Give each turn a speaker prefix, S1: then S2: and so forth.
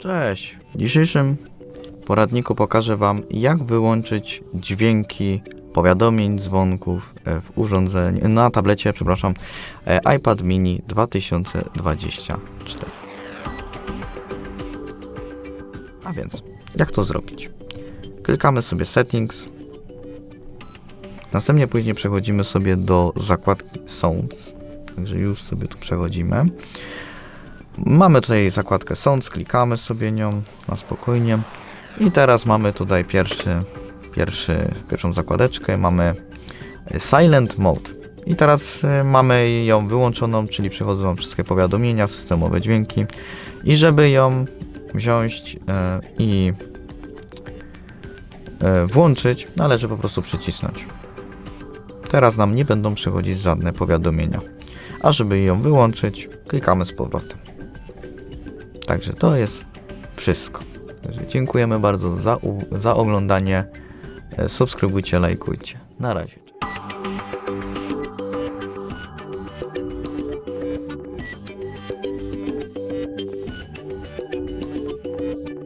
S1: Cześć! W dzisiejszym poradniku pokażę Wam, jak wyłączyć dźwięki powiadomień, dzwonków e, w urządzeniu, na tablecie, przepraszam, e, iPad mini 2024. A więc, jak to zrobić? Klikamy sobie Settings. Następnie później przechodzimy sobie do zakładki Sounds. Także już sobie tu przechodzimy. Mamy tutaj zakładkę Sounds, klikamy sobie nią na spokojnie. I teraz mamy tutaj pierwszy, pierwszy, pierwszą zakładeczkę, mamy Silent Mode. I teraz y, mamy ją wyłączoną, czyli przychodzą nam wszystkie powiadomienia, systemowe dźwięki. I żeby ją wziąć e, i e, włączyć, należy po prostu przycisnąć. Teraz nam nie będą przychodzić żadne powiadomienia. A żeby ją wyłączyć, klikamy z powrotem. Także to jest wszystko. Także dziękujemy bardzo za, za oglądanie. E, Subskrybujcie, lajkujcie. Na razie.